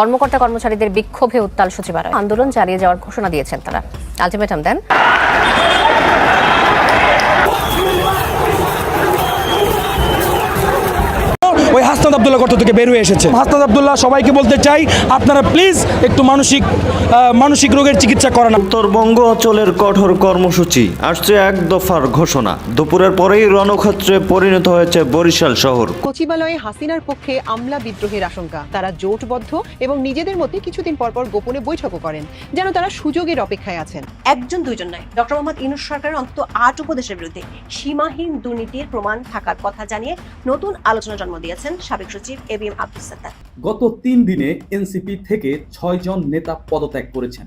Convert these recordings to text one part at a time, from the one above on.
কর্মকর্তা কর্মচারীদের বিক্ষোভে উত্তাল সচিবালয়। আন্দোলন চালিয়ে যাওয়ার ঘোষণা দিয়েছেন তারা। আলটিমেটাম দেন। হাসনাদ আবদুল্লাহ গর্ত থেকে বের হয়ে এসেছে। হাসনাদ আবদুল্লাহ সবাইকে বলতে চাই আপনারা প্লিজ একটু মানসিক মানসিক রোগের চিকিৎসা করান। উত্তরবঙ্গ অঞ্চলের কঠোর কর্মসূচি আসছে এক দফার ঘোষণা। দুপুরের পরেই রণক্ষেত্রে পরিণত হয়েছে বরিশাল শহর। সচিবালয়ে হাসিনার পক্ষে আমলা বিদ্রোহের আশঙ্কা। তারা জোটবদ্ধ এবং নিজেদের মধ্যে কিছুদিন পরপর গোপনে বৈঠকও করেন যেন তারা সুযোগের অপেক্ষায় আছেন। একজন দুইজন নয়। ডক্টর মোহাম্মদ ইনুস সরকারের অন্তত আট উপদেশের বিরুদ্ধে সীমাহীন দুর্নীতির প্রমাণ থাকার কথা জানিয়ে নতুন আলোচনা জন্ম দিয়েছেন সাবেক সচিব A B M Abdul Sattar. গত তিন দিনে এনসিপি থেকে ছয়জন নেতা পদত্যাগ করেছেন।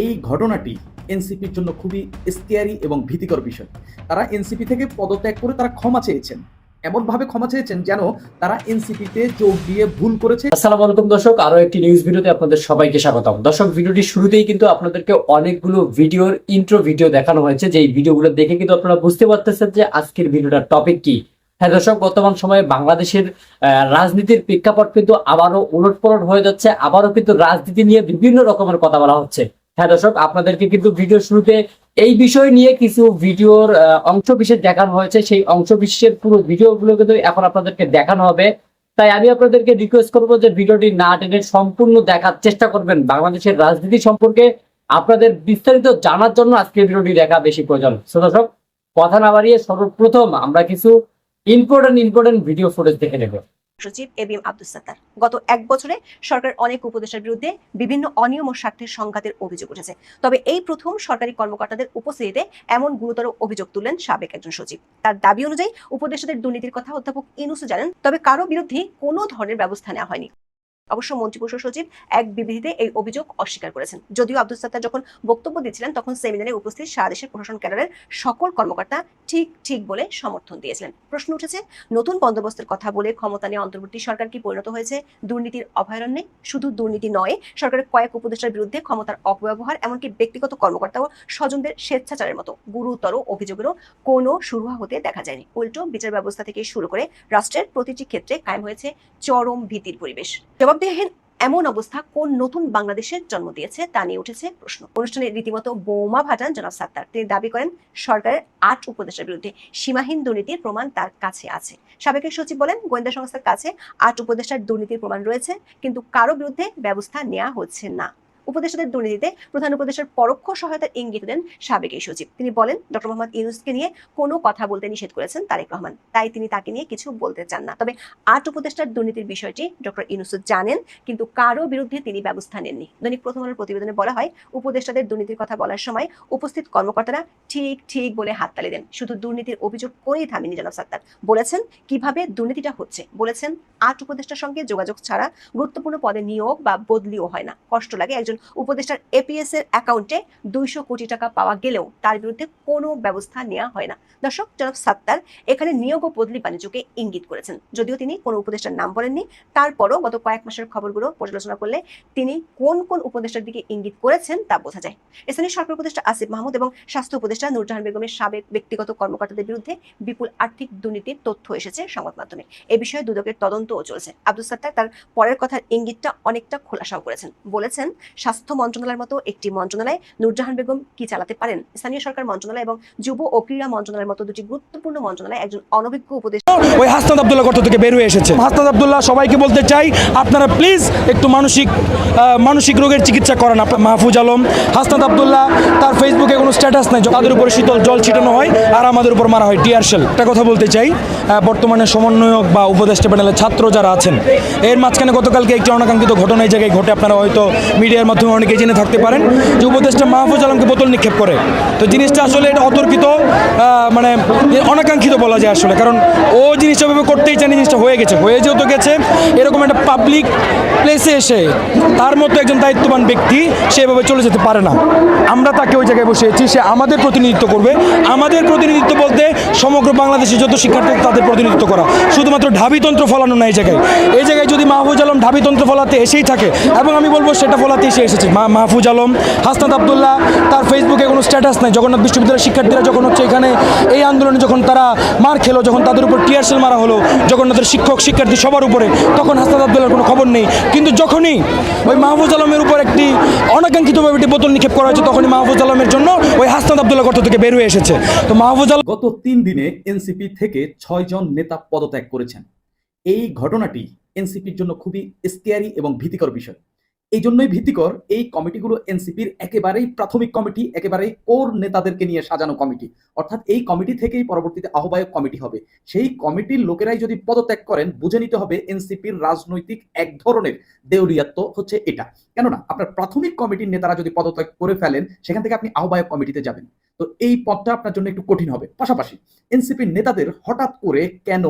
এই ঘটনাটি এনসিপির জন্য খুবই স্কেয়ারি এবং ভীতিকর বিষয়। তারা এনসিপি থেকে পদত্যাগ করে তারা ক্ষমা চেয়েছেন। এমনভাবে ক্ষমা চেয়েছেন যেন তারা এনসিপিতে যোগ দিয়ে ভুল করেছে। আসসালামু আলাইকুম দর্শক আরও একটি নিউজ ভিডিওতে আপনাদের সবাইকে স্বাগতম। দর্শক ভিডিওটি শুরুতেই কিন্তু আপনাদেরকে অনেকগুলো ভিডিওর ইন্ট্রো ভিডিও দেখানো হয়েছে। যে এই ভিডিওগুলো দেখে কিন্তু আপনারা বুঝতে পারতেছেন যে আজকের ভিডিওটার টপিক কি। হ্যাঁ দর্শক, বর্তমান সময়ে বাংলাদেশের রাজনীতির প্রেক্ষাপট কিন্তু আবারও উলটপালট হয়ে যাচ্ছে, আবারও কিন্তু রাজনীতি নিয়ে বিভিন্ন রকমের কথা বলা হচ্ছে। হ্যাঁ দর্শক, আপনাদেরকে কিন্তু ভিডিও শুরুতে এই বিষয় নিয়ে কিছু ভিডিওর অংশ বিশেষ দেখানো হয়েছে। সেই অংশ বিশেষের পুরো ভিডিওগুলো কিন্তু এখন আপনাদেরকে দেখানো হবে। তাই আমি আপনাদেরকে রিকোয়েস্ট করব যে ভিডিওটি না টেনে সম্পূর্ণ দেখার চেষ্টা করবেন। বাংলাদেশের রাজনীতি সম্পর্কে আপনাদের বিস্তারিত জানার জন্য আজকে ভিডিওটি দেখা বেশি প্রয়োজন। দর্শক, কথা না বাড়িয়ে সর্বপ্রথম আমরা কিছু ইম্পর্টেন্ট ইম্পর্টেন্ট ভিডিও ফুটেজ দেখে নেব। সচিব A B M Abdul Sattar, গত এক বছরে সরকার অনেক উপদেশের বিরুদ্ধে বিভিন্ন অনিয়ম ও স্বার্থের সংঘাতের অভিযোগ উঠেছে। তবে এই প্রথম সরকারি কর্মকর্তাদের উপস্থিতিতে এমন গুরুতর অভিযোগ তুললেন সাবেক একজন সচিব। তার দাবি অনুযায়ী উপদেষ্টাদের দুর্নীতির কথা অধ্যাপক ইনুসু জানেন, তবে কারও বিরুদ্ধে কোনো ধরনের ব্যবস্থা নেওয়া হয়নি। অবশ্য মন্ত্রিপরিষদ সচিব এক বিবৃতিতে এই অভিযোগ অস্বীকার করেছেন। যদিও আব্দুল সাত্তার যখন বক্তব্য দিচ্ছিলেন তখন সেমিনারে উপস্থিত সারা দেশের প্রশাসন ক্যাডারের সকল কর্মকর্তা ঠিক ঠিক বলে সমর্থন দিয়েছিলেন। প্রশ্ন উঠেছে, নতুন বন্দোবস্তের কথা বলে ক্ষমতা নিয়ে অন্তর্বর্তী সরকার কি পরিণত হয়েছে? দুর্নীতির অভয়ারণ্যে? শুধু দুর্নীতি নয়, সরকারের কয়েক উপদেষ্টার বিরুদ্ধে ক্ষমতার অপব্যবহার, এমনকি ব্যক্তিগত কর্মকর্তা ও স্বজনদের স্বেচ্ছাচারের মতো গুরুতর অভিযোগেরও কোনো শুরুয়া হতে দেখা যায়নি। উল্টো বিচার ব্যবস্থা থেকে শুরু করে রাষ্ট্রের প্রতিটি ক্ষেত্রে কায়েম হয়েছে চরম ভীতির পরিবেশ। জবাবদিহীন এমন অবস্থা কোন নতুন বাংলাদেশের জন্ম দিয়েছে তা নিয়ে উঠেছে প্রশ্ন। অনুষ্ঠানে রীতিমতো বোমা ভাটান জনাব সাত্তার। তিনি দাবি করেন, সরকারের আট উপদেশের বিরুদ্ধে সীমাহীন দুর্নীতির প্রমাণ তার কাছে আছে। সাবেক সচিব বলেন, গোয়েন্দা সংস্থার কাছে আট উপদেষ্টার দুর্নীতির প্রমাণ রয়েছে, কিন্তু কারও বিরুদ্ধে ব্যবস্থা নেওয়া হচ্ছে না। উপদেষ্টাদের দুর্নীতিতে প্রধান উপদেষ্টার পরোক্ষ সহায়তার ইঙ্গিত দেন সাবেক এই সচিব। তিনি বলেন, ডক্টর মোহাম্মদ ইউনুসকে নিয়ে কোনো কথা বলতে নিষেধ করেছেন তারেক রহমান। তাই তিনি তাকে নিয়ে কিছু বলতে চান না। তবে আট উপদেষ্টার দুর্নীতির বিষয়টি ডক্টর ইউনুস জানেন, কিন্তু কারও বিরুদ্ধে তিনি ব্যবস্থা নেননি। দৈনিক প্রথম আলোর প্রতিবেদনে বলা হয়, উপদেষ্টাদের দুর্নীতির কথা বলার সময় উপস্থিত কর্মকর্তারা ঠিক ঠিক বলে হাততালি দেন। শুধু দুর্নীতির অভিযোগ করেই থামেনি জনাব সাত্তার। বলেছেন, কীভাবে দুর্নীতিটা হচ্ছে? বলেছেন, আট উপদেষ্টার সঙ্গে যোগাযোগ ছাড়া গুরুত্বপূর্ণ পদে নিয়োগ বা বদলিও হয় না। কষ্ট লাগে একজন উপদেষ্টার এপিএস এর অ্যাকাউন্টে দুইশো কোটি টাকা পাওয়া গেলেও তার বিরুদ্ধে কোনো ব্যবস্থা নেওয়া হয় না। দর্শক, জনাব সাত্তার এখানে নিয়োগ ও বদলি বাণিজ্যকে ইঙ্গিত করেছেন। যদিও তিনি কোনো উপদেষ্টার নাম বলেননি, তারপরও গত কয়েক মাসের খবরগুলো পর্যালোচনা করলে তিনি কোন কোন উপদেষ্টার দিকে ইঙ্গিত করেছেন তা বোঝা যায়। স্থানীয় সরকার উপদেষ্টা আসিফ মাহমুদ এবং স্বাস্থ্য উপদেষ্টা নূরজাহান বেগমের সাবেক ব্যক্তিগত কর্মকর্তাদের বিরুদ্ধে বিপুল আর্থিক দুর্নীতির তথ্য এসেছে সংবাদ মাধ্যমে। এ বিষয়ে দুদকের তদন্তও চলছে। আব্দুল সাত্তার তার পরের কথার ইঙ্গিতটা অনেকটা খোলাসাও করেছেন। বলেছেন স্বাস্থ্য মন্ত্রণালয়ের মতো একটি মন্ত্রণালয়। নূরজাহান বেগম কি চালাতে পারেন? স্থানীয় সরকার মন্ত্রণালয় এবং যুব ও ক্রীড়া মন্ত্রণালয়ের মতো দুটি গুরুত্বপূর্ণ মন্ত্রণালয় একজন অনভিজ্ঞ উপদেষ্টা। ওই হাসনাদ আবদুল্লাহ গর্ত থেকে বের হয়ে এসেছে। হাসনাদ আবদুল্লাহ, সবাইকে বলতে চাই, আপনারা প্লিজ একটু মানসিক মানসিক রোগের চিকিৎসা করান মাহফুজ আলম। হাসনাদ আবদুল্লাহ, তার ফেসবুকে কোনো স্ট্যাটাস নাই, তাদের উপরে শীতল জল ছিটানো হয় আর আমাদের উপর মারা হয়। টিয়ার শেল একটা কথা বলতে চাই বর্তমানে সমন্বয়ক বা উপদেষ্টা প্যানেলের ছাত্র যারা আছেন, এর মাঝখানে গতকালকে একটি অনাকাঙ্ক্ষিত ঘটনা এই জায়গায় ঘটে। আপনারা হয়তো মিডিয়ার মাধ্যমে অনেকে জেনে থাকতে পারেন যে উপদেষ্টা মাহফুজ আলমকে বোতল নিক্ষেপ করে। তো জিনিসটা আসলে এটা অতর্কিত মানে অনাকাঙ্ক্ষিত বলা যায় আসলে। কারণ ও জিনিসটা ভাবে করতেই চায় জিনিসটা হয়ে গেছে। হয়ে যেহেতু গেছে, এরকম একটা পাবলিক প্লেসে এসে তার মতো একজন দায়িত্ববান ব্যক্তি সেভাবে চলে যেতে পারে না। আমরা তাকে ওই জায়গায় বসিয়েছি, সে আমাদের প্রতিনিধিত্ব করবে। আমাদের প্রতিনিধিত্ব বলতে সমগ্র বাংলাদেশের যত শিক্ষার্থী তাদের প্রতিনিধিত্ব করা। শুধুমাত্র ঢাবিতন্ত্র ফলানো না এই জায়গায়। এই জায়গায় যদি মাহবুজ আলম ঢাবিতন্ত্র ফলাতে এসেই থাকে, এবং আমি বলব সেটা ফলাতে এসে বেরিয়ে এসেছে। মা- মাহফুজ আলম, হাসনাত আবদুল্লাহ, তার ফেসবুকে কোনো স্ট্যাটাস নাই। জগন্নাথ বিশ্ববিদ্যালয়ের শিক্ষার্থীরা যখন হচ্ছে এখানে এই আন্দোলনে যখন তারা মার খেলো, যখন তাদের উপর টিয়ারসেল মারা হলো, জগন্নাথের শিক্ষক, শিক্ষার্থী সবার উপরে, তখন হাসনাত আবদুল্লাহর কোনো খবর নেই। কিন্তু যখনই ওই মাহফুজ আলমের উপর একটি অনাকাঙ্ক্ষিতভাবে একটি বোতল নিক্ষেপ করা হয়েছে, তখনই মাহফুজ আলমের জন্য ওই হাসনাত আবদুল্লাহ গর্ত থেকে বের হয়ে এসেছে। তো মাহফুজ আলম গত তিন দিনে এনসিপি থেকে ছয় জন নেতা পদত্যাগ করেছেন। এই ঘটনাটি এনসিপির জন্য খুবই স্কেয়ারি এবং ভীতিকর বিষয়। এই জন্যই ভীতিকর এই কমিটিগুলো এনসিপির একেবারেই প্রাথমিক কমিটি, একেবারেই কোর নেতাদেরকে নিয়ে সাজানো কমিটি। অর্থাৎ এই কমিটি থেকেই পরবর্তীতে আহ্বায়ক কমিটি হবে। সেই কমিটির লোকেরাই যদি পদত্যাগ করেন, বুঝে নিতে হবে এনসিপির রাজনৈতিক এক ধরনের দেউলিয়াত্ব হচ্ছে এটা। কেননা, আপনার প্রাথমিক কমিটির নেতারা যদি পদত্যাগ করে ফেলেন, সেখান থেকে আপনি আহ্বায়ক কমিটিতে যাবেন। তো এই পথটা আপনার জন্য একটু কঠিন হবে। পাশাপাশি এনসিপির নেতাদের হঠাৎ করে কেন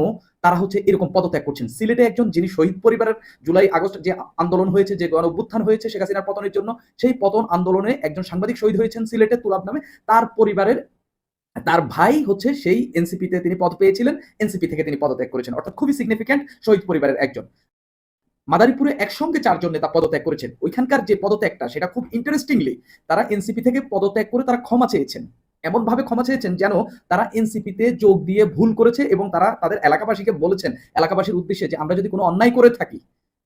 তারা হচ্ছে এরকম পদত্যাগ করছেন। সিলেটে একজন যিনি শহীদ পরিবারের জুলাই আগস্ট যে আন্দোলন হয়েছে, যে গণ অভ্যুত্থান হয়েছে শেখ হাসিনার পতনের জন্য, সেই পতন আন্দোলনে একজন সাংবাদিক শহীদ হয়েছেন সিলেটে তুলাব নামে। তার পরিবারের, তার ভাই হচ্ছে সেই এনসিপিতে তিনি পদ পেয়েছিলেন, এনসিপি থেকে তিনি পদত্যাগ করেছেন। অর্থাৎ খুবই সিগনিফিক্যান্ট শহীদ পরিবারের একজন। মাদারীপুরে একসঙ্গে চারজন নেতা পদত্যাগ করেছেন। ওইখানকার যে পদত্যাগটা, সেটা খুব ইন্টারেস্টিংলি তারা এনসিপি থেকে পদত্যাগ করে তারা ক্ষমা চেয়েছেন। এমন ভাবে ক্ষমা চেয়েছেন যেন তারা এনসিপিতে যোগ দিয়ে ভুল করেছে এবং তারা তাদের এলাকাবাসীকে বলেছেন, এলাকাবাসীর উদ্দেশ্যে যে আমরা যদি কোনো অন্যায় করে থাকি,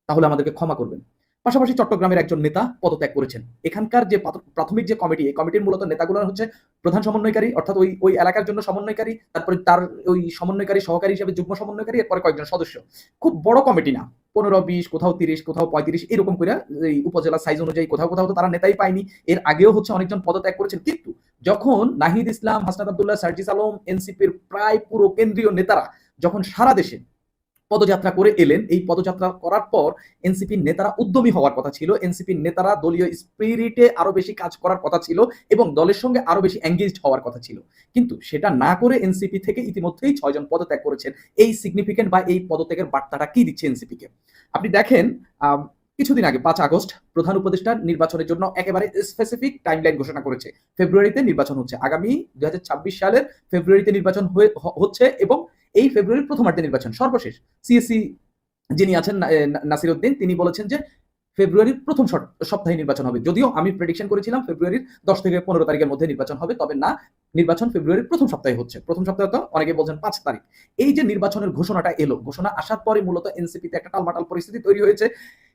তাহলে আমাদেরকে ক্ষমা করবেন। পাশাপাশি চট্টগ্রামের একজন নেতা পদত্যাগ করেছেন। এখানকার যে প্রাথমিক যে কমিটি, এই কমিটির মূলত নেতাগুলো হচ্ছে প্রধান সমন্বয়কারী, অর্থাৎ ওই ওই এলাকার জন্য সমন্বয়কারী, তারপরে তার ওই সমন্বয়কারী সহকারী হিসেবে যুগ্ম সমন্বয়কারী, এরপরে কয়েকজন সদস্য। খুব বড় কমিটি না, পনেরো, বিশ, কোথাও তিরিশ, কোথাও পঁয়ত্রিশ, এরকম করে এই উপজেলা সাইজ অনুযায়ী কোথাও কোথাও তো তারা নেতাই পায়নি। এর আগেও হচ্ছে অনেকজন পদত্যাগ করেছেন। কিন্তু যখন নাহিদ ইসলাম, হাসনাত আবদুল্লাহ, সার্জিস আলম, এনসিপির প্রায় পুরো কেন্দ্রীয় নেতারা যখন সারা দেশে পদযাত্রা করে এলেন। এই পদযাত্রা করার পর এনসিপির নেতারা উদ্যমী হওয়ার কথা ছিল। এনসিপির নেতারা দলীয় স্পিরিটে আরও বেশি কাজ করার কথা ছিল এবং দলের সঙ্গে আরও বেশি এঙ্গেজড হওয়ার কথা ছিল। কিন্তু সেটা না করে এনসিপি থেকে ইতিমধ্যেই ছয়জন পদত্যাগ করেছেন। এই সিগনিফিকেন্ট বা এই পদত্যাগের বার্তাটা কি দিচ্ছে এনসিপি কে আপনি দেখেন কিছুদিন আগে পাঁচ আগস্ট প্রধান উপদেষ্টা নির্বাচনের জন্য একেবারে স্পেসিফিক টাইমলাইন ঘোষণা করেছে। ফেব্রুয়ারিতে নির্বাচন হচ্ছে। আগামী দুই হাজার ছাব্বিশ সালের ফেব্রুয়ারিতে নির্বাচন হচ্ছে এবং এই ফেব্রুয়ারির প্রথমার্ধে নির্বাচন, সর্বশেষ। সিএসসি যিনি আছেন নাসির উদ্দিন তিনি বলেছেন যে ফেব্রুয়ারির প্রথম সপ্তাহে নির্বাচন হবে। যদিও আমি প্রেডিকশন করেছিলাম ফেব্রুয়ারির দশ থেকে পনেরো তারিখের মধ্যে নির্বাচন হবে, তবে না, নির্বাচন ফেব্রুয়ারির প্রথম সপ্তাহে হচ্ছে। প্রথম সপ্তাহে তো অনেকে বলছেন পাঁচ তারিখ। এই যে নির্বাচনের ঘোষণাটা এলো, ঘোষণা আসার পরে মূলত এনসিপিতে একটা টালমাটাল পরিস্থিতি তৈরি হয়েছে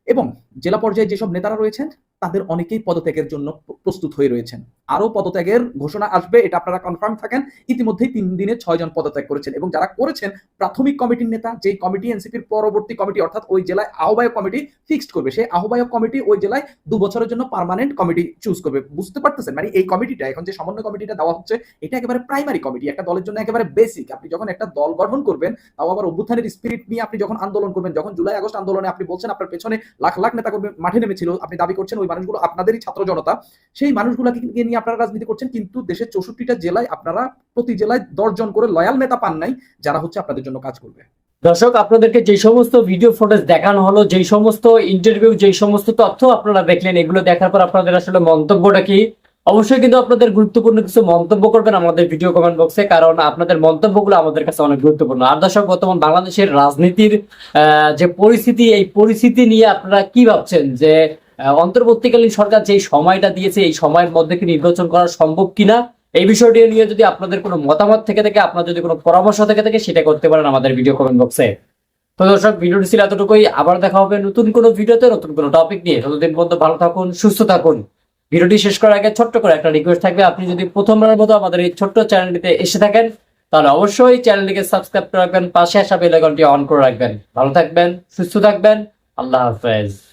এবং জেলা পর্যায়ে যেসব নেতারা রয়েছেন তাদের অনেকেই পদত্যাগের জন্য প্রস্তুত হয়ে রয়েছেন। আরও পদত্যাগের ঘোষণা আসবে, এটা আপনারা কনফার্ম থাকেন। ইতিমধ্যেই তিন দিনে ছয় জন পদত্যাগ করেছেন এবং যারা করেছেন, প্রাথমিক কমিটির নেতা, যেই কমিটি এনসিপির পরবর্তী কমিটি, অর্থাৎ ওই জেলায় আহ্বায়ক কমিটি ফিক্সড করবে, সেই আহ্বায়ক কমিটি ওই জেলায় দু বছরের জন্য পার্মানেন্ট কমিটি চুজ করবে। বুঝতে পারতেছেন? মানে এই কমিটিটা, এখন যে সমন্বয় কমিটিটা দেওয়া হচ্ছে, এটা একেবারে প্রাইমারি কমিটি, একটা দলের জন্য একেবারে বেসিক আপনি যখন একটা দল গঠন করবেন, তাও আবার অভ্যুত্থানের স্পিরিট নিয়ে আপনি যখন আন্দোলন করবেন, যখন জুলাই আগস্ট আন্দোলনে আপনি বলছেন, আপনার পেছনে লাখ লাখ নেতা কর্মী মাঠে নেমেছিল, আপনি দাবি করছেন ওই মানুষগুলো, আপনাদেরই ছাত্র জনতা, সেই মানুষগুলোকে নিয়ে আপনারা রাজনীতি করছেন? কিন্তু দেশের চৌষট্টিটা জেলায় আপনারা প্রতি জেলায় দশজন করে লয়াল নেতা পান নাই, যারা হচ্ছে আপনাদের জন্য কাজ করবে। দর্শক, আপনাদেরকে যে সমস্ত ভিডিও ফুটেজ দেখানো হলো, যে সমস্ত ইন্টারভিউ যে সমস্ত তথ্য আপনারা দেখলেন, এগুলো দেখার পর আপনাদের আসলে মন্তব্যটা কি? অবশ্যই কিন্তু আপনাদের গুরুত্বপূর্ণ কিছু মন্তব্য করবেন আমাদের ভিডিও কমেন্ট বক্সে কারণ আপনাদের মন্তব্যগুলো আমাদের কাছে অনেক গুরুত্বপূর্ণ। আর দর্শক, বর্তমান বাংলাদেশের রাজনীতির যে পরিস্থিতি, এই পরিস্থিতি নিয়ে আপনারা কি ভাবছেন? যে অন্তর্বর্তীকালীন সরকার যে সময়টা দিয়েছে, এই সময়ের মধ্যে কি নির্বাচন করা সম্ভব কিনা? এই বিষয়টি নিয়ে যদি আপনাদের কোনো মতামত থেকে থাকে, আপনার যদি কোনো পরামর্শ থেকে থাকে, সেটা করতে পারেন আমাদের ভিডিও কমেন্ট বক্সে তো দর্শক, ভিডিওটি ছিল এতটুকুই। আবার দেখা হবে নতুন কোনো ভিডিওতে, নতুন কোনো টপিক নিয়ে। ততদিন পর্যন্ত ভালো থাকুন, সুস্থ থাকুন। ভিডিওটি শেষ করার আগে ছোট্ট করে একটা রিকোয়েস্ট থাকবে। আপনি যদি প্রথমবারের মতো আমাদের এই ছোট্ট চ্যানেলটিতে এসে থাকেন, তাহলে অবশ্যই চ্যানেলটিকে সাবস্ক্রাইব করে রাখবেন। পাশে আসা বেল আইকনটি অন করে রাখবেন। ভালো থাকবেন, সুস্থ থাকবেন। আল্লাহ হাফেজ।